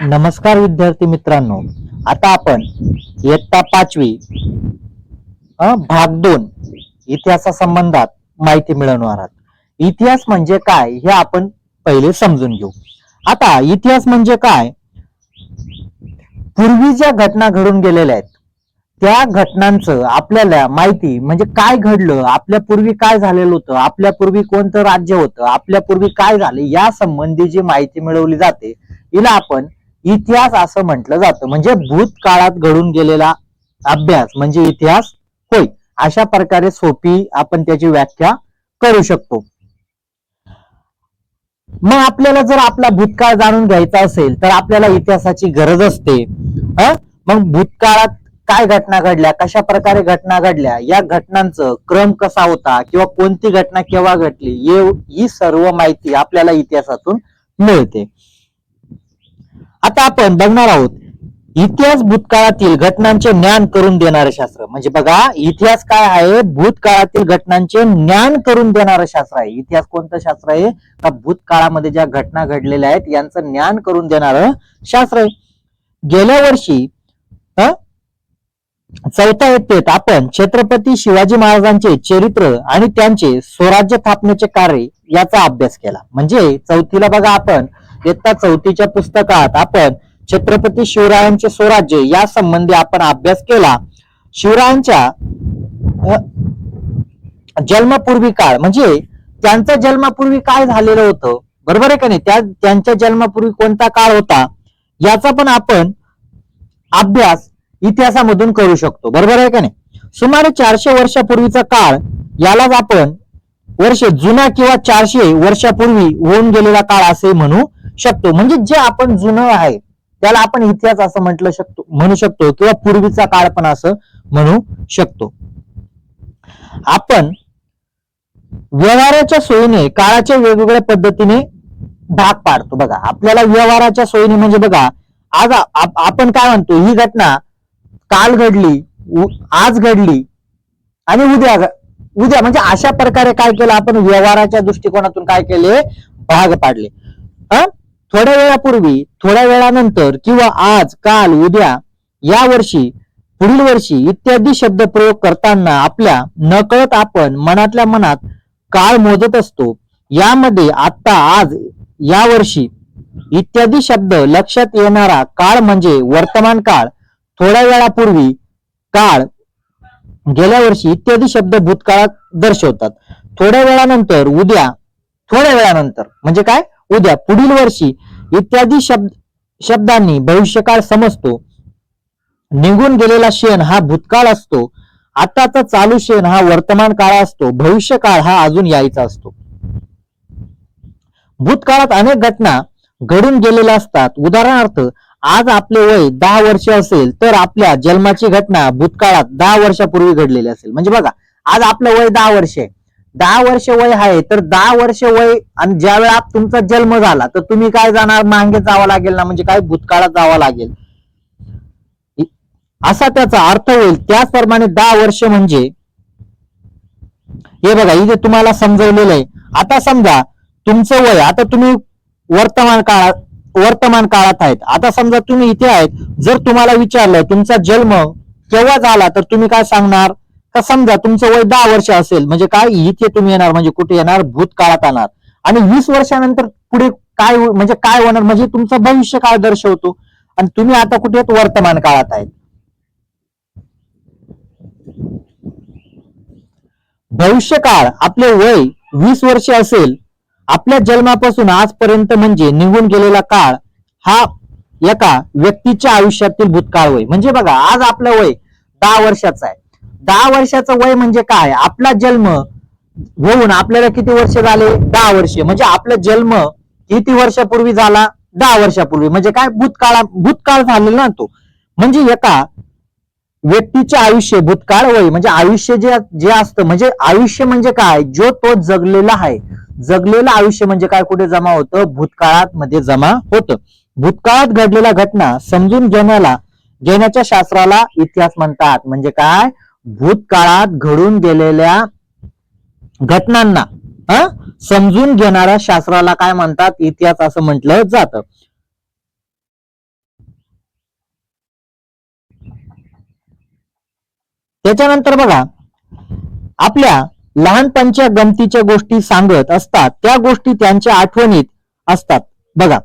नमस्कार विद्यार्थी मित्रांनो आता आपण इयत्ता पाचवी भाग दोन इतिहासा संबंधात माहिती मिळवणार आहात. इतिहास म्हणजे काय हे आपण पहिले समजून घेऊ. आता इतिहास म्हणजे काय? पूर्वी ज्या घटना घडून गेलेल्या आहेत त्या घटनांचं आपल्याला माहिती म्हणजे काय घडलं आपल्या पूर्वी काय झालेलं होतं आपल्या पूर्वी कोणतं राज्य होतं आपल्या पूर्वी काय झाले या संबंधी जी माहिती मिळवली जाते हिला आपण इतिहास असं म्हटलं जातं. म्हणजे भूतकाळात घडून गेलेला अभ्यास म्हणजे इतिहास होय. अशा प्रकारे सोपी आपण त्याची व्याख्या करू शकतो. मग आपल्याला जर आपला भूतकाळ जाणून घ्यायचा असेल तर आपल्याला इतिहासाची गरज असते. मग भूतकाळात काय घटना घडल्या कशा प्रकारे घटना घडल्या या घटनांचं क्रम कसा होता किंवा कोणती घटना केव्हा घडली ही सर्व माहिती आपल्याला इतिहासातून मिळते. आता आपण बघणार आहोत इतिहास भूतकाळातील घटनांचे ज्ञान करून देणारे शास्त्र. म्हणजे बघा इतिहास काय आहे? भूतकाळातील घटनांचे ज्ञान करून देणारं शास्त्र आहे. इतिहास कोणतं शास्त्र आहे? का भूतकाळामध्ये ज्या घटना घडलेल्या आहेत यांचं ज्ञान करून देणारं शास्त्र आहे. गेल्या वर्षी चौथ्या इयत्तेत आपण छत्रपती शिवाजी महाराजांचे चरित्र आणि त्यांचे स्वराज्य स्थापनेचे कार्य याचा अभ्यास केला. म्हणजे चौथीला बघा आपण इयत्ता चौथीच्या पुस्तकात. आपण छत्रपती शिवरायांचे स्वराज्य या संबंधी आपण अभ्यास केला. शिवरायांच्या अ, जन्मपूर्वी काळ म्हणजे त्यांचा जन्मापूर्वी काय झालेलं होतं? बरोबर आहे का नाही? त्या त्यांच्या जन्मापूर्वी कोणता काळ होता? याचा पण आपण अभ्यास इतिहासामधून करू शकतो. बरोबर आहे का नाही? सुमारे चारशे वर्षापूर्वीचा काळ यालाच आपण वर्ष जुना किंवा चारशे वर्षापूर्वी होऊन गेलेला काळ असे म्हणू शकतो. म्हणजे जे आपण जुनं आहे त्याला आपण इतिहास असं म्हटलं शकतो म्हणू शकतो किंवा पूर्वीचा काळ पण असं म्हणू शकतो. आपण व्यवहाराच्या सोयीने काळाच्या वेगवेगळ्या पद्धतीने भाग पाडतो. बघा आपल्याला व्यवहाराच्या सोयीने म्हणजे बघा आज आपण काय म्हणतो ही घटना काल घडली आज घडली आणि उद्या उद्या म्हणजे अशा प्रकारे काय केलं आपण व्यवहाराच्या दृष्टिकोनातून काय केले भाग पाडले. थोड्या वेळापूर्वी थोड्या वेळानंतर किंवा आज काल उद्या या वर्षी पुढील वर्षी इत्यादी शब्द प्रयोग करताना आपल्या नकळत आपण मनातल्या मनात काळ मोजत असतो. यामध्ये आता आज या वर्षी इत्यादी शब्द लक्षात येणारा काळ म्हणजे वर्तमान काळ. थोड्या वेळापूर्वी काळ गेल्या वर्षी इत्यादी शब्द भूतकाळात दर्शवतात. थोड्या वेळानंतर उद्या थोड्या वेळानंतर. म्हणजे काय? उद्या पुढील वर्षी इत्यादी शब्द शब्दांनी भविष्यकाळ समजतो. निघून गेलेला क्षण हा भूतकाळ असतो. आताचा चालू क्षण हा वर्तमान काळ असतो. भविष्यकाळ हा अजून यायचा असतो. भूतकाळात अनेक घटना घडून गेलेल्या असतात. उदाहरणार्थ आज आपले वय दहा वर्ष असेल तर आपल्या जन्माची घटना भूतकाळात दहा वर्षापूर्वी घडलेली असेल. म्हणजे बघा आज आपलं वय दहा वर्ष आहे. दहा वर्ष वय आहे तर दहा वर्ष वय आणि ज्या वेळा तुमचा जन्म झाला तर तुम्ही काय जाणार? मागे जावं लागेल ना म्हणजे काय? भूतकाळात जावं लागेल. असा त्याचा अर्थ होईल. त्याचप्रमाणे दहा वर्ष म्हणजे हे बघा इथे तुम्हाला समजवलेलं आहे. आता समजा तुमचं वय आता तुम्ही वर्तमान काळात वर्तमान काळात आहेत. आता समजा तुम्ही इथे आहेत जर तुम्हाला विचारलं तुमचा जन्म केव्हा झाला तर तुम्ही काय सांगणार? का समजा तुमचं वय दहा वर्ष असेल म्हणजे काय इथे तुम्ही येणार म्हणजे कुठे येणार भूतकाळात येणार. आणि वीस वर्षानंतर पुढे काय म्हणजे काय होणार म्हणजे तुमचा भविष्य काळ दर्शवतो? आणि तुम्ही आता कुठे वर्तमान काळात आहेत. भविष्यकाळ आपले वय वीस वर्षे असेल आपल्या जन्मापासून आजपर्यंत म्हणजे निघून गेलेला काळ हा एका व्यक्तीच्या आयुष्यातील भूतकाळ वय. म्हणजे बघा आज आपलं वय दहा वर्षाचं आहे. दहा वर्षाचं वय म्हणजे काय? आपला जन्म होऊन आपल्याला किती वर्ष झाले? दहा वर्ष. म्हणजे आपला जन्म किती वर्षापूर्वी झाला? दहा वर्षापूर्वी. म्हणजे काय? भूतकाळा भूतकाळ झालेला ना तो. म्हणजे एका व्यक्तीचे आयुष्य भूतकाळ वय म्हणजे आयुष्य जे जे असतं म्हणजे आयुष्य म्हणजे काय? जो तो जगलेला आहे. जगलेलं आयुष्य म्हणजे काय? कुठे जमा होतं? भूतकाळात मध्ये जमा होतं. भूतकाळात घडलेल्या घटना समजून घेण्याला घेण्याच्या शास्त्राला इतिहास म्हणतात. म्हणजे काय? भूतकाळात घडून गेलेल्या घटनांना समजून घेणाऱ्या शास्त्राला काय म्हणतात? इतिहास असं म्हटलं जात. त्याच्यानंतर बघा आपल्या लहानपणच्या गमतीच्या गोष्टी सांगत असतात. त्या गोष्टी त्यांच्या आठवणीत असतात. बघा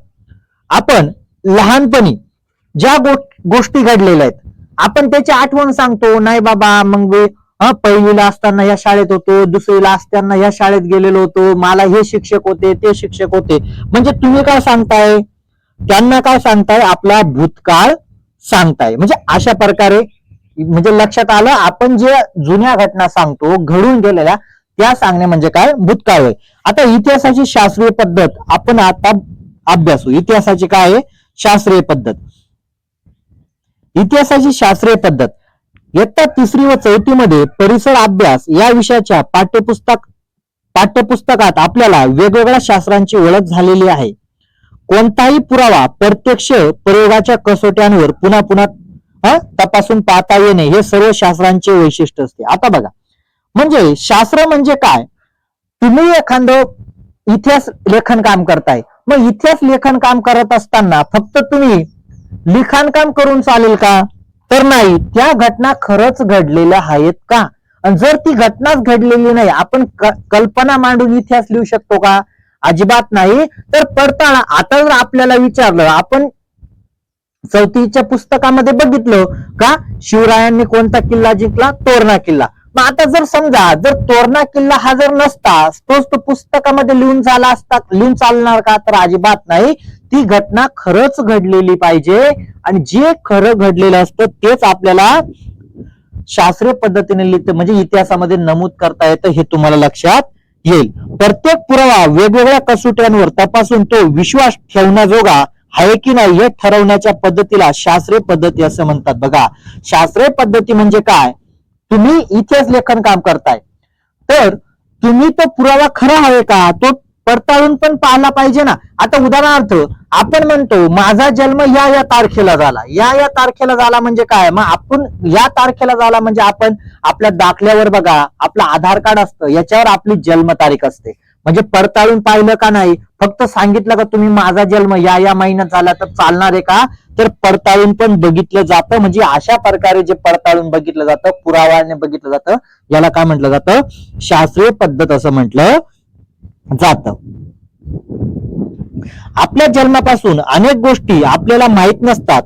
आपण लहानपणी ज्या गोष्टी घडलेल्या आहेत आपण त्याची आठवण सांगतो नाही बाबा मग मी, पहिलीला असताना या शाळेत होतो दुसरीला असताना या शाळेत गेलेलो होतो मला हे शिक्षक होते ते शिक्षक होते. म्हणजे तुम्ही काय सांगताय? त्यांना काय सांगताय? आपला भूतकाळ सांगताय. म्हणजे अशा प्रकारे म्हणजे लक्षात आलं आपण जे जुन्या घटना सांगतो घडून गेलेल्या त्या सांगणे म्हणजे काय? भूतकाळ होय. आता इतिहासाची शास्त्रीय पद्धत आपण आता अभ्यासू. इतिहासाची काय आहे? शास्त्रीय पद्धत. इतिहासाची शास्त्रीय पद्धत. इयत्ता तिसरी व चौथी मध्ये परिसर अभ्यास या विषयाच्या पाठ्यपुस्तक पाठ्यपुस्तकात आपल्याला वेगवेगळ्या शास्त्रांची ओळख झालेली आहे. कोणताही पुरावा प्रत्यक्ष प्रयोगाच्या कसोट्यांवर पुन्हा पुन्हा तपासून पाहता येणे हे सर्व शास्त्रांचे वैशिष्ट्य असते. आता बघा. म्हणजे शास्त्र म्हणजे काय? तुम्ही एखादं इतिहास लेखन काम करताय. मग इतिहास लेखन काम करत असताना फक्त तुम्ही लिखाण काम करून चालेल का? तर नाही त्या घटना खरंच घडलेल्या आहेत का? आणि जर ती घटनाच घडलेली नाही आपण कल्पना मांडून इतिहास लिहू शकतो का? अजिबात नाही. तर पडताळा. आता जर आपल्याला विचारलं आपण चौथीच्या पुस्तकामध्ये बघितलं का? शिवरायांनी कोणता किल्ला जिंकला? तोरणा किल्ला. मग आता जर समजा जर तोरणा किल्ला हा जर नसता तोच तो पुस्तकामध्ये लिहून झाला असता लिहून चालणार का? तर अजिबात नाही. ती घटना खरंच घडलेली पाहिजे आणि जे खरं घडलेलं असतं तेच आपल्याला शास्त्रीय पद्धतीने लिहित म्हणजे इतिहासामध्ये नमूद करता येतं हे तुम्हाला लक्षात येईल. प्रत्येक पुरावा वेगवेगळ्या कसोट्यांवर तपासून तो विश्वास ठेवण्याजोगा आहे की नाही हे ठरवण्याच्या पद्धतीला शास्त्रीय पद्धती असं म्हणतात. बघा शास्त्रीय पद्धती म्हणजे काय? तुम्ही इतिहास लेखन काम करताय. तर तुम्ही तो पुरावा खरा आहे का? तो पडताळून पण पाहिला पाहिजे ना. आता उदाहरणार्थ आपण म्हणतो माझा जन्म या या तारखेला झाला. या या तारखेला झाला म्हणजे काय? मग आपण या तारखेला झाला म्हणजे आपण आपल्या दाखल्यावर बघा आपलं आधार कार्ड असतं याच्यावर आपली जन्मतारीख असते. म्हणजे पडताळून पाहिलं का नाही? फक्त सांगितलं का तुम्ही माझा जन्म या या महिन्यात झाला तर चालणार आहे का? तर पडताळून पण बघितलं जातं. म्हणजे अशा प्रकारे जे पडताळून बघितलं जातं पुराव्याने बघितलं जातं याला काय म्हटलं जातं? शास्त्रीय पद्धत असं म्हटलं जात. आपल्या जन्मापासून अनेक गोष्टी आपल्याला माहीत नसतात.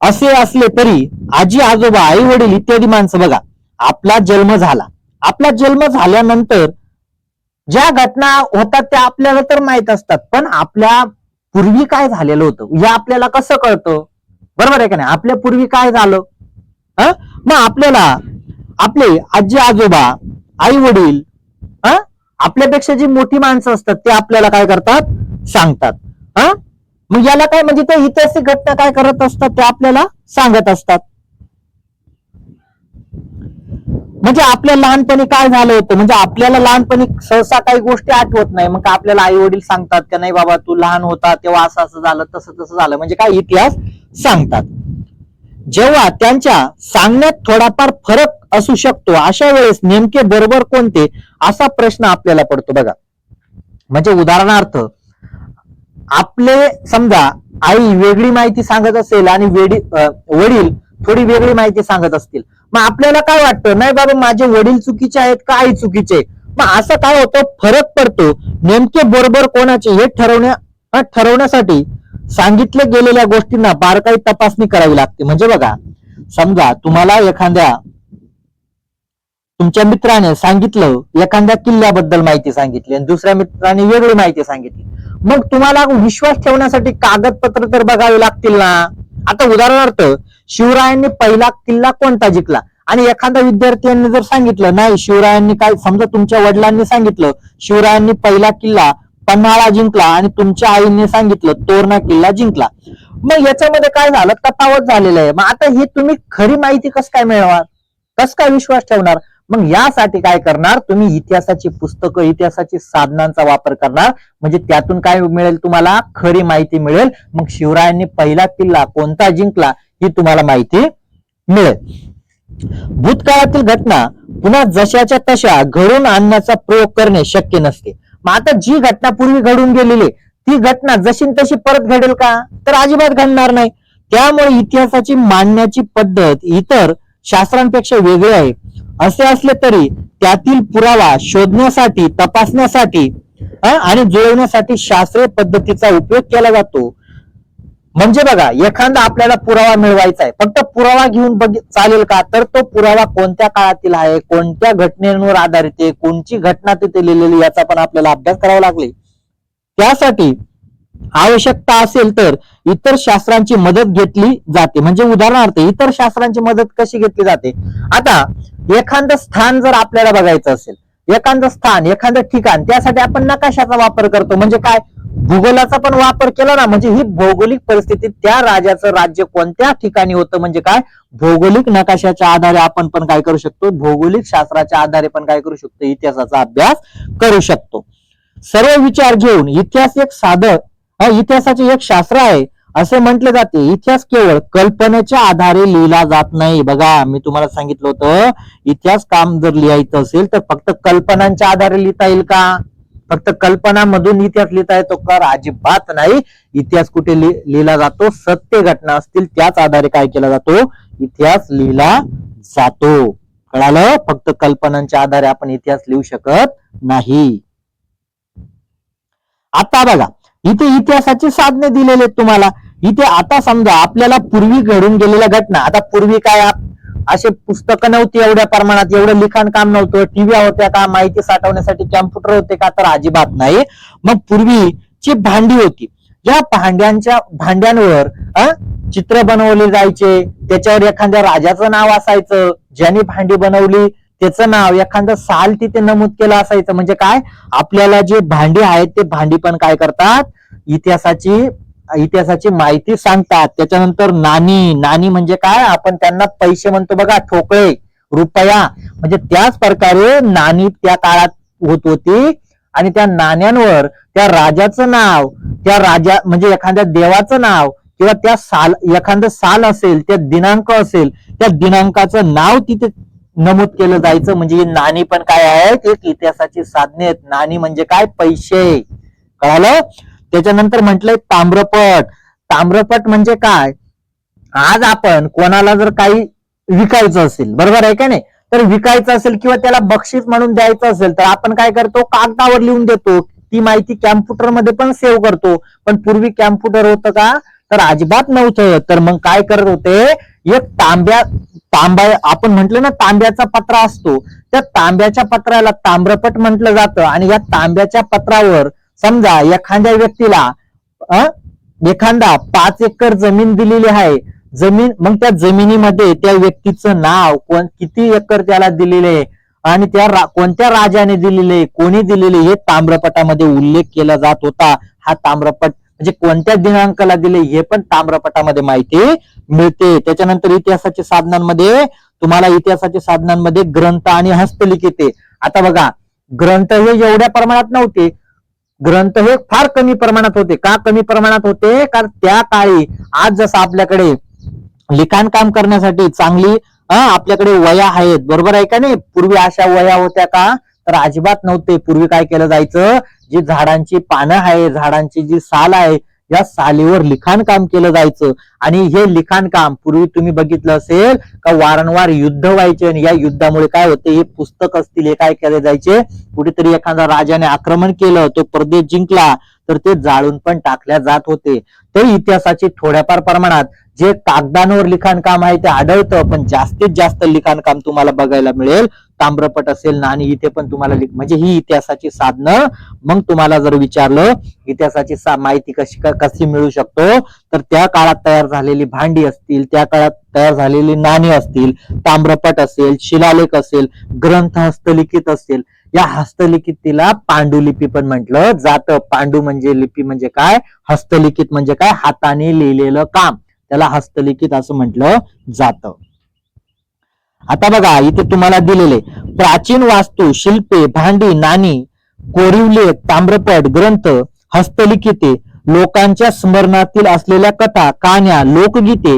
असे असले तरी आजी आजोबा आई वडील इत्यादी माणसं बघा आपला जन्म झाला. आपला जन्म झाल्यानंतर ज्या घटना होतात त्या आपल्याला तर माहीत असतात पण आपल्या पूर्वी काय झालेलं होतं हे आपल्याला कसं कळतं? बरोबर आहे का नाही? आपल्या पूर्वी काय झालं? मग आपल्याला आपले आजी आजोबा आई वडील आपल्यापेक्षा जी मोठी माणसं असतात ते आपल्याला काय करतात? सांगतात. हा? मग याला काय म्हणजे ते ऐतिहासिक घटना काय करत असतात ते आपल्याला सांगत असतात. म्हणजे आपल्या लहानपणी काय झालं होतं? म्हणजे आपल्याला लहानपणी सहसा काही गोष्टी आठवत नाही. मग आपल्याला आई वडील सांगतात का नाही बाबा तू लहान होता तेव्हा असं असं झालं तसं तसं झालं. म्हणजे काय इतिहास सांगतात. जेव्हा त्यांच्या सांगण्यात थोडाफार फरक असू शकतो. अशा वेळेस नेमके बरोबर कोणते? असा प्रश्न आपल्याला पडतो बघा. म्हणजे उदाहरणार्थ आपले समजा आई वेगळी माहिती सांगत असेल आणि वेडी वडील थोडी वेगळी माहिती सांगत असतील. मग आपल्याला काय वाटतं? नाही बाबा माझे वडील चुकीचे आहेत का आई चुकीचे? मग असं काय होतं? फरक पडतो. नेमके बरोबर कोणाचे? हे ठरवण्या ठरवण्यासाठी सांगितल्या गेलेल्या गोष्टींना बारकाई तपासणी करावी लागते. म्हणजे बघा समजा तुम्हाला एखाद्या तुमच्या मित्राने सांगितलं एखाद्या किल्ल्याबद्दल माहिती सांगितली आणि दुसऱ्या मित्राने वेगळी माहिती सांगितली. मग तुम्हाला विश्वास ठेवण्यासाठी कागदपत्र तर बघावे लागतील ना? आता उदाहरणार्थ शिवरायांनी पहिला किल्ला कोणता जिंकला? आणि एखाद्या विद्यार्थ्यांनी जर सांगितलं नाही शिवरायांनी काय समजा तुमच्या वडिलांनी सांगितलं शिवरायांनी पहिला किल्ला पन्हाळा जिंकला आणि तुमच्या आईने सांगितलं तोरणा किल्ला जिंकला. मग याच्यामध्ये काय झालं? तफावत झालेलं आहे. मग आता हे तुम्ही खरी माहिती कसं काय मिळवा कस काय विश्वास ठेवणार? मग यासाठी काय करणार? तुम्ही इतिहासाची पुस्तकं इतिहासाची साधनांचा वापर करणार. म्हणजे त्यातून काय मिळेल तुम्हाला? खरी माहिती मिळेल. मग शिवरायांनी पहिला किल्ला कोणता जिंकला ही तुम्हाला माहिती मिळेल. भूतकाळातील घटना पुन्हा जशाच्या तशा घडून आणण्याचा प्रयोग करणे शक्य नसते. मग आता जी घटना पूर्वी घडून गेलेली ती घटना जशी न तशी परत घडेल का? तर अजिबात घडणार नाही. त्यामुळे इतिहासाची मांडण्याची पद्धत इतर शास्त्रांपेक्षा वेगळी आहे. असे असले तरी त्यातील पुरावा शोधण्यासाठी तपासण्यासाठी आणि जुळवण्यासाठी शास्त्रीय पद्धतीचा उपयोग केला जातो. म्हणजे बघा एखादा आपल्याला पुरावा मिळवायचा आहे. फक्त पुरावा घेऊन बघ चालेल का? तर तो पुरावा कोणत्या काळातील आहे? कोणत्या घटनेवर आधारित आहे? कोणची घटना तिथे लिहिलेली याचा पण आपल्याला अभ्यास करावा लागले. त्यासाठी आवश्यकता असेल तर इतर शास्त्रांची मदत घेतली जाते. म्हणजे उदाहरणार्थ इतर शास्त्रांची मदत कशी घेतली जाते? आता एखादं स्थान जर आपल्याला बघायचं असेल एखादं स्थान एखादं ठिकाण त्यासाठी आपण नकाशाचा वापर करतो. म्हणजे काय? भूगोलाचा पण वापर केला ना म्हणजे ही भौगोलिक परिस्थिती त्या राजाचं राज्य कोणत्या ठिकाणी होतं? म्हणजे काय? भौगोलिक नकाशाच्या आधारे आपण पण काय करू शकतो? भौगोलिक शास्त्राच्या आधारे पण काय करू शकतो? इतिहासाचा अभ्यास करू शकतो. सर्व विचार घेऊन इतिहास एक साधं हा इतिहासाचे एक शास्त्र आहे. असे म्हटले जाते. इतिहास केवळ कल्पनेच्या आधारे लिहिला जात नाही. बघा मी तुम्हाला सांगितलं होतं इतिहास काम जर लिहायचं असेल तर फक्त कल्पनांच्या आधारे लिहिता येईल का? फक्त कल्पनामधून इतिहास लिहिता येतो का? अजिबात नाही. इतिहास कुठे लिहिला जातो? सत्य घटना असतील त्याच आधारे काय केला जातो? इतिहास लिहिला जातो. कळालं? फक्त कल्पनांच्या आधारे आपण इतिहास लिहू शकत नाही. आता बघा इथे इतिहासाची साधने दिलेले आहेत तुम्हाला. इथे आता समजा आपल्याला पूर्वी घडून गेलेल्या घटना आता पूर्वी काय असे पुस्तकं नव्हती एवढ्या प्रमाणात एवढं लिखाण काम नव्हतं. टीव्ही होत्या का? माहिती साठवण्यासाठी कॅम्प्युटर होते का? तर अजिबात नाही. मग पूर्वीची भांडी होती. या भांड्यांच्या भांड्यांवर चित्र बनवले जायचे. त्याच्यावर एखाद्या राजाचं नाव असायचं. ज्याने भांडी बनवली त्याचं नाव एखादं साल तिथे नमूद केलं असायचं. म्हणजे काय? आपल्याला जे भांडी आहेत ते भांडी पण काय करतात? इतिहासाची इतिहासाची माहिती सांगतात. त्याच्यानंतर नाणी. नाणी म्हणजे काय? आपण त्यांना पैसे म्हणतो बघा ठोकळे रुपया. म्हणजे त्याच प्रकारे नाणी त्या काळात होत होती. आणि त्या नाण्यांवर त्या राजाचं नाव त्या राजा म्हणजे एखाद्या देवाचं नाव किंवा त्या साल एखादं साल असेल त्या दिनांक असेल त्या दिनांकाचं नाव तिथे नमूद केलं जायचं. म्हणजे नाणी पण काय आहेत? एक इतिहासाची साधने आहेत. नाणी म्हणजे काय? पैसे. कळालं? त्याच्यानंतर म्हटलंय ताम्रपट. ताम्रपट म्हणजे काय? आज आपण कोणाला जर काही विकायचं असेल बरोबर आहे का नाही? तर विकायचं असेल किंवा त्याला बक्षीस म्हणून द्यायचं असेल तर आपण काय करतो? कागदावर लिहून देतो. ती माहिती कॅम्प्युटरमध्ये पण सेव्ह करतो. पण पूर्वी कॅम्प्युटर होतं का? तर अजिबात नव्हतं. तर मग काय करत होते? एक तांब्या तांब्या आपण म्हटलं ना तांब्याचा पत्रा असतो. त्या तांब्याच्या पत्राला ताम्रपट म्हटलं जातं आणि या तांब्याच्या पत्रावर समजा एखाद्या व्यक्तीला एखादा पाच एकर जमीन दिलेली आहे. जमीन मग त्या जमिनीमध्ये त्या व्यक्तीचं नाव कोण किती एकर त्याला दिलेले आहे आणि त्या रा- कोणत्या राजाने दिलेले कोणी दिलेले हे ताम्रपटामध्ये उल्लेख केला जात होता. हा ताम्रपट म्हणजे कोणत्या दिनांकाला दिले हे पण ताम्रपटामध्ये माहिती मिळते. त्याच्यानंतर इतिहासाच्या साधनांमध्ये तुम्हाला इतिहासाच्या साधनांमध्ये ग्रंथ आणि हस्तलिखिते. आता बघा ग्रंथ हे एवढ्या प्रमाणात नव्हते. ग्रंथ हे फार कमी प्रमाणात होते. का कमी प्रमाणात होते? कारण त्या काळी आज जसं आपल्याकडे लिखाण काम करण्यासाठी चांगली आपल्याकडे वया आहेत. बरोबर आहे का नाही? पूर्वी अशा वया होत्या का? तर अजिबात नव्हते. पूर्वी काय केलं जायचं? जी झाडांची पानं आहे झाडांची जी साल आहे या सालीवर लिखाण काम केलं जायचं. आणि हे लिखाण काम पूर्वी तुम्ही बघितलं असेल का वारंवार युद्ध व्हायचे आणि या युद्धामुळे काय होते? हे पुस्तक असतील हे काय केले जायचे? कुठेतरी एखादा राजाने आक्रमण केलं तो परदेश जिंकला तर ते जाळून पण टाकल्या जात होते. तर इतिहासाची थोड्याफार प्रमाणात जे कागदांवर लिखाण काम आहे ते आढळतं पण जास्तीत जास्त लिखाण काम तुम्हाला बघायला मिळेल. ताम्रपट असेल ना आणि इथे पण तुम्हाला लिख- म्हणजे ही इतिहासाची साधनं. मग तुम्हाला जर विचारलं इतिहासाची माहिती कशी कशी मिळू शकतो? तर त्या काळात तयार झालेली भांडी असतील त्या काळात तयार झालेली नाणी असतील ताम्रपट असेल शिलालेख असेल ग्रंथ हस्तलिखित असेल. या हस्तलिखितीला पांडुलिपी पण म्हटलं जातं. पांडू म्हणजे लिपी म्हणजे काय? हस्तलिखित म्हणजे काय? हाताने लिहिलेलं काम. त्याला हस्तलिखित असं म्हटलं जातं. आता बघा इथे तुम्हाला दिलेले प्राचीन वास्तू शिल्पे भांडी नाणी कोरिवले ताम्रपट ग्रंथ हस्तलिखिते लोकांच्या स्मरणातील असलेल्या कथा काण्या लोकगीते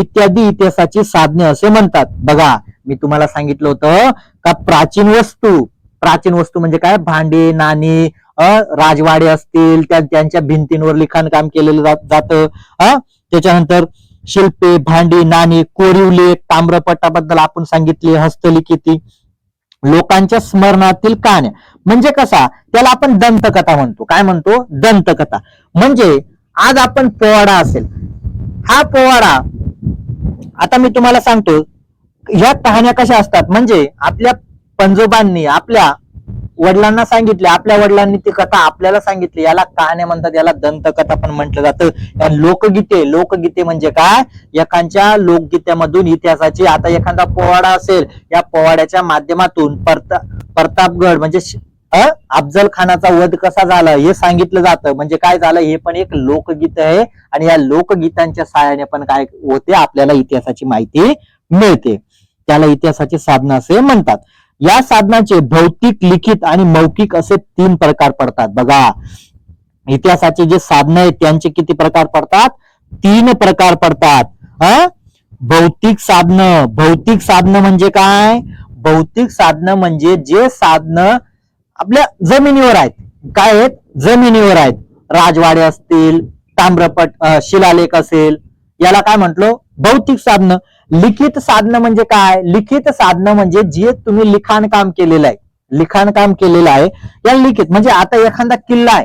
इत्यादी इतिहासाची साधने असे म्हणतात. बघा मी तुम्हाला सांगितलं होतं का प्राचीन वस्तू. प्राचीन वस्तू म्हणजे काय? भांडे नाणी राजवाडे असतील त्या त्यांच्या भिंतींवर लिखाण काम केलेलं जात- जातं त्याच्यानंतर शिल्पे भांडी नाणी कोरीव लेख ताम्रपटाबद्दल आपण सांगितले हस्तलिखिती लोकांच्या स्मरणातील कहाण्या म्हणजे कसा? त्याला आपण दंतकथा म्हणतो. काय म्हणतो? दंतकथा. म्हणजे आज आपण पोवाडा असेल. हा पोवाडा आता मी तुम्हाला सांगतो ह्या कहाण्या कशा असतात? म्हणजे आपल्या पंजोबांनी आपल्या वडिलांना सांगितले आपल्या वडिलांनी ती कथा आपल्याला सांगितली. याला कहाण्या म्हणतात याला दंतकथा पण म्हटलं जातं. या लोकगीते लोकगीते म्हणजे काय? एखाद्या लोकगीत्यामधून इतिहासाची आता एखादा पोवाडा असेल या पोवाड्याच्या माध्यमातून परता प्रतापगड म्हणजे अफजल खानाचा वध कसा झाला हे सांगितलं जातं. म्हणजे काय झालं हे पण एक लोकगीत आहे आणि या लोकगीतांच्या सहाय्याने पण काय होते आपल्याला इतिहासाची माहिती मिळते. त्याला इतिहासाची साधन असे म्हणतात. या साधनाचे भौतिक लिखित आणि मौखिक असे तीन प्रकार पडतात. बघा इतिहासाचे जे साधन आहेत त्यांचे किती प्रकार पडतात? तीन प्रकार पडतात. हा भौतिक साधन. भौतिक साधन म्हणजे काय? भौतिक साधन म्हणजे जे साधन आपल्या जमिनीवर आहेत. काय आहेत? जमिनीवर आहेत. राजवाडे असतील ताम्रपट शिलालेख असेल. याला काय म्हंटलो? भौतिक साधन. लिखित साधन म्हणजे काय? लिखित साधनं म्हणजे जे तुम्ही लिखाण काम केलेलं आहे. लिखाण काम केलेलं आहे. या लिखित म्हणजे आता एखादा किल्ला आहे.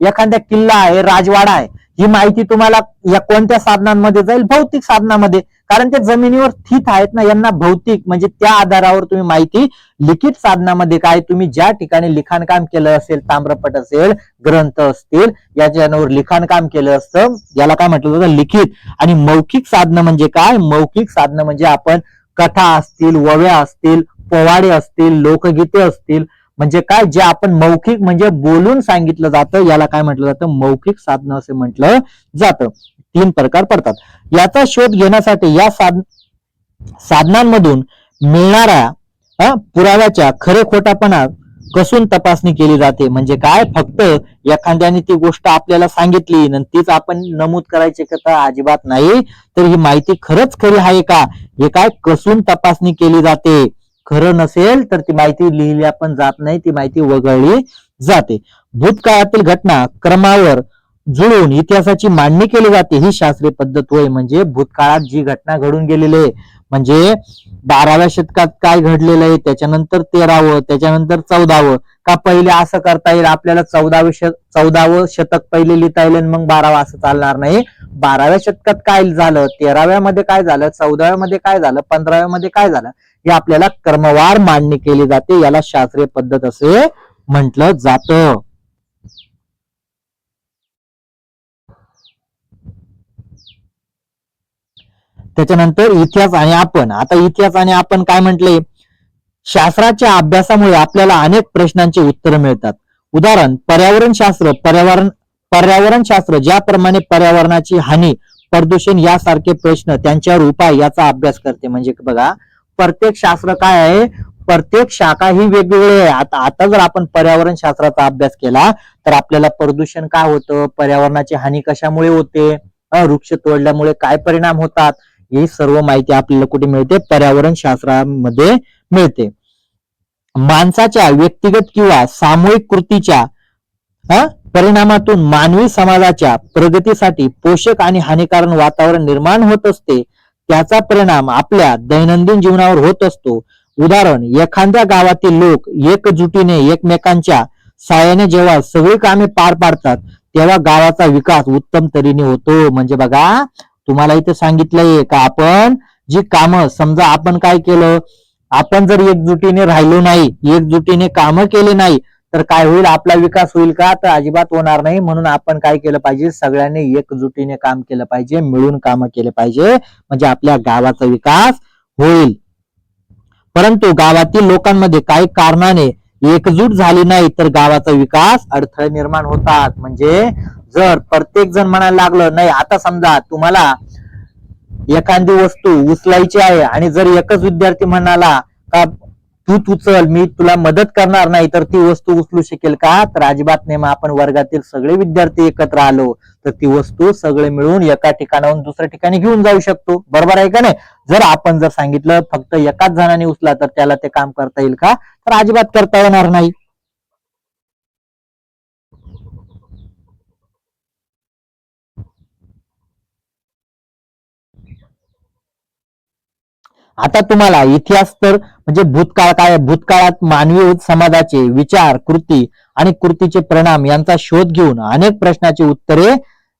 एखादा किल्ला आहे राजवाडा आहे. ही माहिती तुम्हाला या कोणत्या साधनांमध्ये जाईल? भौतिक साधनामध्ये. कारण ते जमिनीवर स्थित आहेत ना यांना भौतिक म्हणजे त्या आधारावर तुम्ही माहिती लिखित साधनामध्ये काय तुम्ही ज्या ठिकाणी लिखाणकाम केलं असेल ताम्रपट असेल ग्रंथ असतील याच्यावर लिखाणकाम केलं असतं याला काय म्हटलं जातं? लिखित. आणि मौखिक साधनं म्हणजे काय? मौखिक साधनं म्हणजे आपण कथा असतील वव्या असतील पोवाडे असतील लोकगीते असतील म्हणजे काय? जे आपण मौखिक म्हणजे बोलून सांगितलं जातं याला काय म्हटलं जातं? मौखिक साधनं असे म्हटलं जातं. तीन प्रकार पडतात. याचा शोध घेण्यासाठी या साध साधनांमधून मिळणाऱ्या पुराव्याच्या खरे खोटापणा कसून तपासणी केली जाते? म्हणजे काय? फक्त एखाद्याने ती गोष्ट आपल्याला सांगितली आणि तीच आपण नमूद करायची कथा अजिबात नाही. तर ही माहिती खरंच खरी आहे का? हे काय? कसून तपासणी केली जाते? खरं नसेल तर ती माहिती लिहिल्या पण जात नाही ती माहिती वगळली जाते. भूतकाळातील घटना क्रमावर जुळवून इतिहासाची मांडणी केली जाते. ही शास्त्रीय पद्धत होय म्हणजे भूतकाळात जी घटना घडून गेलेली आहे म्हणजे बाराव्या शतकात काय घडलेलं आहे त्याच्यानंतर तेरावं त्याच्यानंतर चौदावं. का पहिले असं करता येईल? आपल्याला चौदावे शत चौदावं शतक पहिले लिहिता येईल आणि मग बारावा असं चालणार नाही. बाराव्या शतकात काय झालं? तेराव्या मध्ये काय झालं? चौदाव्या मध्ये काय झालं? पंधराव्या मध्ये काय झालं? हे आपल्याला क्रमवार मांडणी केली जाते याला शास्त्रीय पद्धत असे म्हटलं जात. त्याच्यानंतर इतिहास आणि आपण. आता इतिहास आणि आपण काय म्हटले? शास्त्राच्या अभ्यासामुळे आपल्याला अनेक प्रश्नांची उत्तरं मिळतात. उदाहरण पर्यावरण शास्त्र पर्यावरण पर्यावरण शास्त्र ज्याप्रमाणे पर्यावरणाची हानी प्रदूषण यासारखे प्रश्न त्यांच्यावर उपाय याचा अभ्यास करते. म्हणजे बघा प्रत्येक शास्त्र काय आहे? प्रत्येक शाखा ही वेगवेगळी आहे. आता आता जर आपण पर्यावरण शास्त्राचा अभ्यास केला तर आपल्याला प्रदूषण काय होतं? पर्यावरणाची हानी कशामुळे होते? वृक्ष तोडल्यामुळे काय परिणाम होतात? ही सर्व माहिती आपल्याला कुठे मिळते? पर्यावरण शास्त्रामध्ये मिळते. माणसाच्या व्यक्तिगत किंवा सामूहिक कृतीच्या परिणामातून मानवी समाजाच्या प्रगतीसाठी पोषक आणि हानिकारक वातावरण निर्माण होत असते. त्याचा परिणाम आपल्या दैनंदिन जीवनावर होत असतो. उदाहरण एखाद्या गावातील लोक एकजुटीने एकमेकांच्या साहाय्याने जेव्हा सगळी कामे पार पाडतात तेव्हा गावाचा विकास उत्तम तऱ्हेने होतो. म्हणजे बघा तुम्हाला इथे सांगितलंय का आपण जी कामं समजा आपण काय केलं? आपण जर एकजुटीने राहिलो नाही एकजुटीने कामं केले नाही तर काय होईल? आपला विकास होईल का? तर अजिबात होणार नाही. म्हणून आपण काय केलं पाहिजे? सगळ्यांनी एकजुटीने काम केलं पाहिजे. मिळून काम केले पाहिजे. म्हणजे आपल्या गावाचा विकास होईल. परंतु गावातील लोकांमध्ये काही कारणाने एकजूट झाली नाही तर गावाचा विकास अडथळे निर्माण होतात. म्हणजे जर प्रत्येक जण म्हणायला लागलं नाही आता समजा तुम्हाला एखादी वस्तू उचलायची आहे आणि जर एकच विद्यार्थी म्हणाला का तू उचल मी तुला मदत करणार नाही तर ती वस्तू उचलू शकेल का? तर अजिबात नाही मग आपण वर्गातील सगळे विद्यार्थी एकत्र आलो तर ती वस्तू सगळे मिळून एका ठिकाणाहून दुसऱ्या ठिकाणी घेऊन जाऊ शकतो. बरोबर आहे का नाही? जर आपण जर सांगितलं फक्त एकाच जणाने उचला तर त्याला ते काम करता येईल का? तर अजिबात करता येणार नाही. आता तुम्हाला इतिहास तर म्हणजे भूतकाळ काय भूतकाळात मानवी समाजाचे विचार कृती आणि कृतीचे परिणाम यांचा शोध घेऊन अनेक प्रश्नाची उत्तरे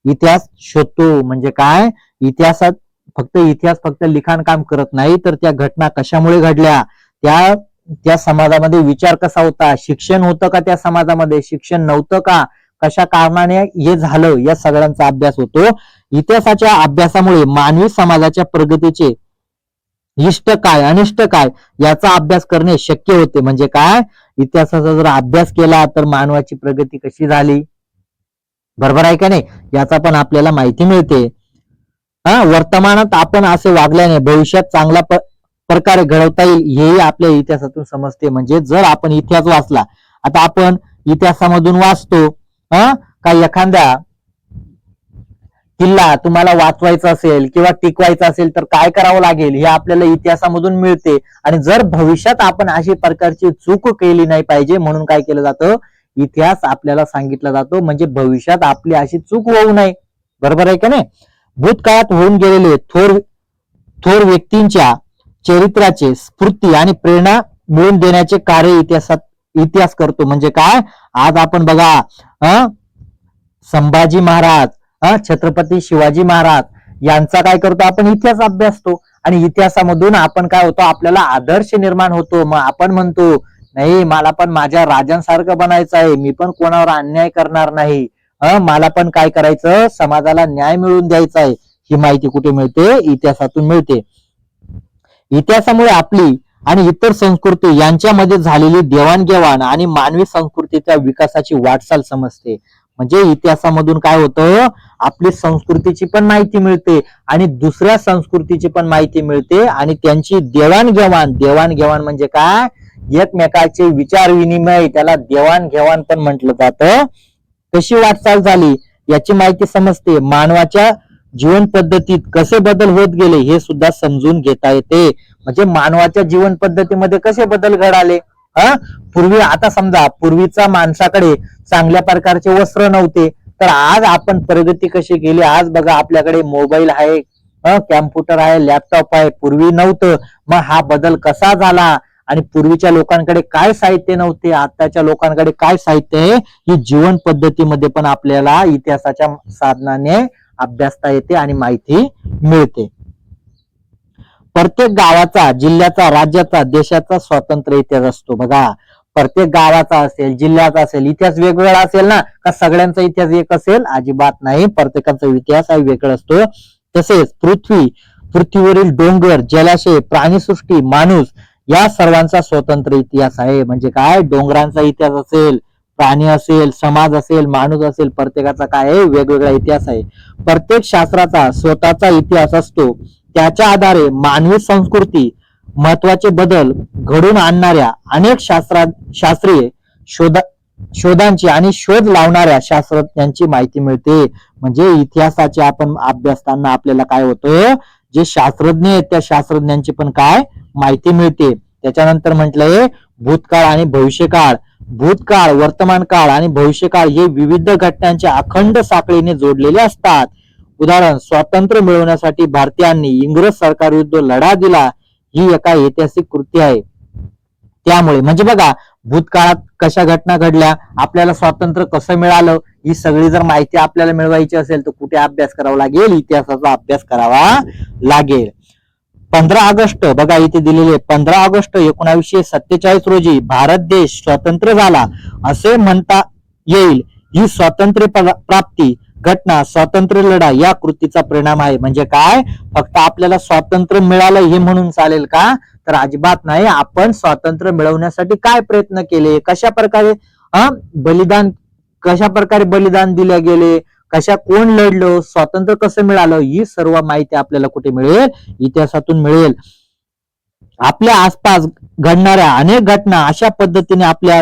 इतिहास शोधतो. म्हणजे काय? इतिहासात फक्त इतिहास फक्त लिखाण काम करत नाही तर त्या घटना कशामुळे घडल्या? त्या त्या समाजामध्ये विचार कसा होता? शिक्षण होतं का त्या समाजामध्ये? शिक्षण नव्हतं का? कशा कारणाने हे झालं? या सगळ्यांचा अभ्यास होतो. इतिहासाच्या अभ्यासामुळे मानवी समाजाच्या प्रगतीचे इष्ट काय अनिष्ट काय याचा अभ्यास करणे शक्य होते. म्हणजे काय? इतिहासाचा जर अभ्यास केला तर मानवाची प्रगती कशी झाली? बरोबर आहे का नाही? याचा पण आपल्याला माहिती मिळते. हा वर्तमानात आपण असे वागल्याने भविष्यात चांगला प्रकारे घडवता येईल हेही आपल्या इतिहासातून समजते. म्हणजे जर आपण इतिहास वाचला आता आपण इतिहासामधून वाचतो हा का एखाद्या किल्ला तुम्हाला वाचवायचा असेल किंवा टिकवायचा असेल तर काय करावं लागेल हे आपल्याला इतिहासामधून मिळते. आणि जर भविष्यात आपण अशी प्रकारची चूक केली नाही पाहिजे म्हणून काय केलं जातं? इतिहास आपल्याला सांगितला जातो म्हणजे भविष्यात आपली अशी चूक होऊ नये. बरोबर आहे का नाही? भूतकाळात होऊन गेलेले थोर थोर व्यक्तींच्या चरित्राचे स्फूर्ती आणि प्रेरणा मिळवून देण्याचे कार्य इतिहासात इतिहास करतो. म्हणजे काय? आज आपण बघा अं, संभाजी महाराज हा छत्रपती शिवाजी महाराज यांचा काय करतो? आपण इतिहास अभ्यासतो आणि इतिहासामधून आपण काय होतो? आपल्याला आदर्श निर्माण होतो. मग आपण म्हणतो नाही मला पण माझ्या राजांसारखं बनायचं आहे. मी पण कोणावर अन्याय करणार नाही. मला पण काय करायचं? समाजाला न्याय मिळवून द्यायचा आहे. ही माहिती कुठे मिळते? इतिहासातून मिळते. इतिहासामुळे आपली आणि इतर संस्कृती यांच्यामध्ये झालेली देवाणघेवाण आणि मानवी संस्कृतीच्या विकासाची वाटचाल समजते. म्हणजे इतिहासामधून काय होतं आपली संस्कृतीची पण माहिती मिळते आणि दुसऱ्या संस्कृतीची पण माहिती मिळते आणि त्यांची देवाणघेवाण देवाणघेवाण म्हणजे काय? एकमेकाचे विचार विनिमय त्याला देवाणघेवाण पण म्हटलं जातं. कशी वाटचाल झाली याची माहिती समजते. मानवाच्या जीवन पद्धतीत कसे बदल होत गेले हे सुद्धा समजून घेता येते. म्हणजे मानवाच्या जीवन पद्धतीमध्ये कसे बदल घडाले? हा? पूर्वी आता समजा पूर्वीचा माणसाकडे चांगल्या प्रकारचे वस्त्र नव्हते. तर आज आपण प्रगती कशी केली? आज बघा आपल्याकडे मोबाईल आहे कॅम्प्युटर आहे लॅपटॉप आहे. पूर्वी नव्हतं. मग हा बदल कसा झाला? आणि पूर्वीच्या लोकांकडे काय साहित्य नव्हते? आताच्या लोकांकडे काय साहित्य आहे? ही जीवन पद्धतीमध्ये पण आपल्याला इतिहासाच्या साधनाने अभ्यासता येते आणि माहिती मिळते. प्रत्येक गावाचा जिल्ह्याचा राज्याचा देशाचा स्वातंत्र्य इतिहास असतो. बघा प्रत्येक गावाचा असेल जिल्ह्याचा असेल इतिहास वेगवेगळा असेल ना का सगळ्यांचा इतिहास एक असेल? अजिबात नाही. प्रत्येकाचा इतिहास हा वेगळा असतो. तसेच पृथ्वी पृथ्वीवरील डोंगर जलाशय प्राणीसृष्टी माणूस या सर्वांचा स्वतंत्र इतिहास आहे. म्हणजे काय? डोंगरांचा इतिहास असेल प्राणी असेल समाज असेल माणूस असेल प्रत्येकाचा काय आहे? वेगवेगळा इतिहास आहे. प्रत्येक शास्त्राचा स्वतःचा इतिहास असतो. त्याच्या आधारे मानवी संस्कृती महत्त्वाचे बदल घडून आणणाऱ्या अनेक शास्त्रा शास्त्रीय शोधा शोधांची आणि शोध लावणाऱ्या शास्त्रज्ञांची माहिती मिळते. म्हणजे इतिहासाचे आपण अभ्यासताना आपल्याला काय होतं? जे शास्त्रज्ञ आहेत त्या शास्त्रज्ञांची पण काय? माहिती मिळते. त्याच्यानंतर म्हटलंय भूतकाळ आणि भविष्यकाळ. भूतकाळ वर्तमान काळ आणि भविष्यकाळ हे विविध घटनांच्या अखंड साखळीने जोडलेले असतात. उदाहरण स्वातंत्र्य मिळवण्यासाठी भारतीयांनी इंग्रज सरकार युद्ध लढा दिला ही एका ऐतिहासिक कृती आहे. त्यामुळे म्हणजे बघा भूतकाळात कशा घटना घडल्या आपल्याला स्वातंत्र्य कसं मिळालं ही सगळी जर माहिती आपल्याला मिळवायची असेल तर कुठे अभ्यास करावा लागेल? इतिहासाचा अभ्यास करावा लागेल. पंधरा ऑगस्ट बघा इथे दिलेले पंधरा ऑगस्ट एकोणावीसशे सत्तेचाळीस रोजी भारत देश स्वतंत्र झाला. असे म्हणता येईल. ही स्वातंत्र्य प्राप्ती घटना स्वातंत्र्य लढा या कृतीचा परिणाम आहे. म्हणजे काय? फक्त आपल्याला स्वातंत्र्य मिळालं हे म्हणून चालेल का? तर अजिबात नाही. आपण स्वातंत्र्य मिळवण्यासाठी काय प्रयत्न केले? कशा प्रकारे बलिदान कशा प्रकारे बलिदान दिले गेले? कशा कोण लढलो? स्वातंत्र्य कसं मिळालं? ही सर्व माहिती आपल्याला कुठे मिळेल? इतिहासातून मिळेल. आपल्या आसपास घडणाऱ्या अनेक घटना अशा पद्धतीने आपल्या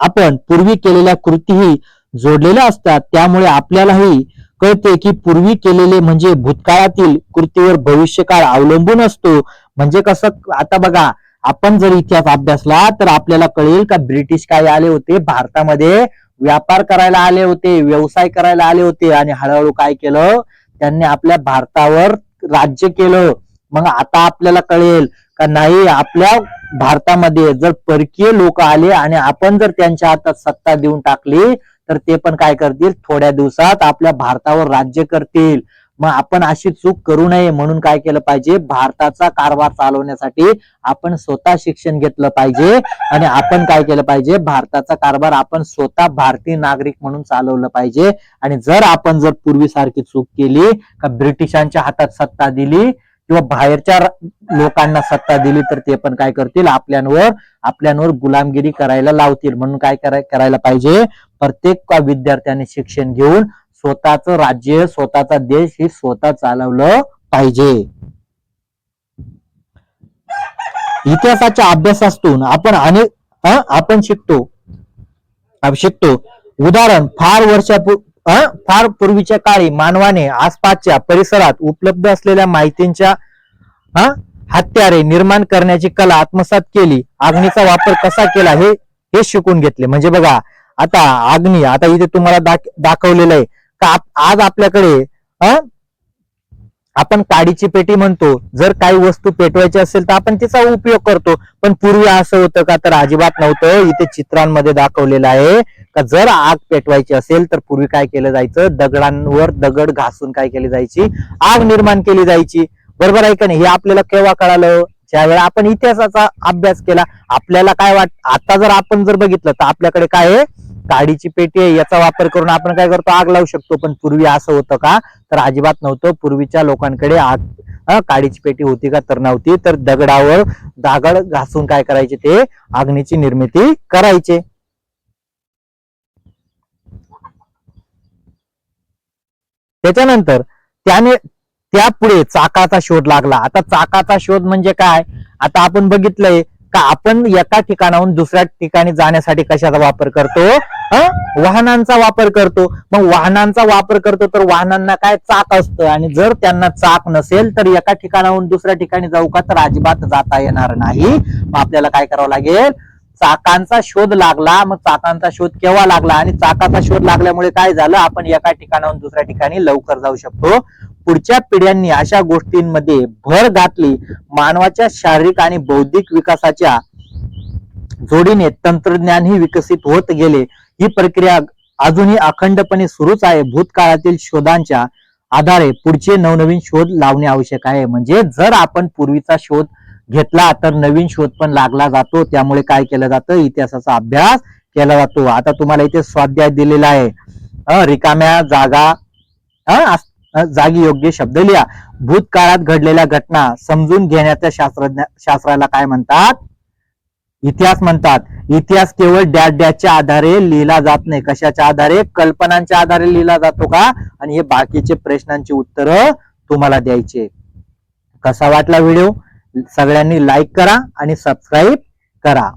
आपण पूर्वी केलेल्या कृतीही जोडलेल्या असतात. त्यामुळे आपल्यालाही कळते की पूर्वी केलेले म्हणजे भूतकाळातील कृतीवर भविष्यकाळ अवलंबून असतो. म्हणजे कसं आता बघा आपण जर इतिहास अभ्यासला तर आपल्याला कळेल का ब्रिटिश काय आले होते भारतामध्ये व्यापार करायला आले होते व्यवसाय करायला आले होते आणि हळूहळू काय केलं? त्यांनी आपल्या भारतावर राज्य केलं. मग आता आपल्याला कळेल का नाही आपल्या भारतामध्ये जर परकीय लोक आले आणि आपण जर त्यांच्या हातात सत्ता देऊन टाकली तर ते पण काय करतील? थोड्या दिवसात आपल्या भारतावर राज्य करतील. मग आपण अशी चूक करू नये म्हणून काय केलं पाहिजे? भारताचा कारभार चालवण्यासाठी आपण स्वतः शिक्षण घेतलं पाहिजे. आणि आपण काय केलं पाहिजे? भारताचा कारभार आपण स्वतः भारतीय नागरिक म्हणून चालवलं पाहिजे. आणि जर आपण जर पूर्वीसारखी चूक केली का ब्रिटिशांच्या हातात सत्ता दिली किंवा बाहेरच्या लोकांना सत्ता दिली तर ते पण काय करतील? आपल्यावर आपल्यावर गुलामगिरी करायला लावतील. म्हणून काय करायला पाहिजे? प्रत्येक विद्यार्थ्याने शिक्षण घेऊन स्वतःचं राज्य स्वतःचा देश हे स्वतः चालवलं पाहिजे. इतिहासाच्या अभ्यासातून आपण अनेक आपण शिकतो. शिकतो. उदाहरण फार वर्षापूर्वी फार पूर्वीच्या काळी मानवाने आसपासच्या परिसरात उपलब्ध असलेल्या माहितींच्या हत्यारे निर्माण करण्याची कला आत्मसात केली. अग्नीचा वापर कसा केला हे हे शिकून घेतले. म्हणजे बघा आता अग्नी आता इथे तुम्हाला दाख- दाखवलेलं आहे. का आज आपल्याकडे आपण काडीची पेटी म्हणतो. जर काही वस्तू पेटवायची असेल तर आपण तिचा उपयोग करतो. पण पूर्वी असं होतं का? तर अजिबात नव्हतं. इथे चित्रांमध्ये दाखवलेलं आहे का? जर आग पेटवायची असेल तर पूर्वी काय केलं जायचं? दगडांवर दगड घासून काय केली जायची? आग निर्माण केली जायची. बरोबर आहे का नाही? हे आपल्याला केव्हा कळालं? ज्यावेळेला आपण इतिहासाचा अभ्यास केला आपल्याला काय वाट आता जर आपण जर बघितलं तर आपल्याकडे काय आहे? काडीची पेटी आहे याचा वापर करून आपण काय करतो? आग लावू शकतो. पण पूर्वी असं होतं का? तर अजिबात नव्हतं. पूर्वीच्या लोकांकडे आग काडीची पेटी होती का? तर नव्हती. तर दगडावर दागड घासून काय करायचे ते? अग्नीची निर्मिती करायचे. त्याच्यानंतर त्याने त्यापुढे चाकाचा शोध लागला. आता चाकाचा शोध म्हणजे काय? आता आपण बघितलंय का आपण एका ठिकाणाहून दुसऱ्या ठिकाणी जाण्यासाठी कशाचा वापर करतो? वाहनांचा वापर करतो. मग वाहनांचा वापर करतो तर वाहनांना काय चाक असतं? आणि जर त्यांना चाक नसेल तर एका ठिकाणाहून दुसऱ्या ठिकाणी जाऊ का? तर अजिबात जाता येणार नाही. मग आपल्याला काय करावं लागेल? चाकांचा शोध लागला मग चाकांचा शोध केव्हा लागला आणि चाकाचा शोध लागल्यामुळे काय झालं? आपण एका ठिकाणाहून दुसऱ्या ठिकाणी लवकर जाऊ शकतो. पुढच्या पिढ्यांनी अशा गोष्टींमध्ये भर घातली. मानवाच्या शारीरिक आणि बौद्धिक विकासाच्या जोडीने तंत्रज्ञानही विकसित होत गेले. ही प्रक्रिया अजूनही अखंडपणे सुरूच आहे. भूतकाळातील शोधांच्या आधारे पुढचे नवनवीन शोध लावणे आवश्यक आहे. म्हणजे जर आपण पूर्वीचा शोध घेतला तर नवीन शोध पण लागला जातो. त्यामुळे काय केलं जातं? इतिहासाचा अभ्यास केला जातो. आता तुम्हाला इथे स्वाध्याय दिलेला आहे. रिकाम्या जागा जागी योग्य शब्द लिहा. भूतकाळात घडलेल्या घटना समजून घेण्याच्या शास्त्रज्ञ शास्त्राला काय म्हणतात? इतिहास म्हणतात. इतिहास केवळ डॅट डॅटच्या आधारे लिहिला जात नाही. कशाच्या आधारे? कल्पनांच्या आधारे लिहिला जातो का? आणि हे बाकीचे प्रश्नांची उत्तरं तुम्हाला द्यायचे कसा वाटला व्हिडिओ? सगळ्यांनी लाईक करा आणि सबस्क्राईब करा.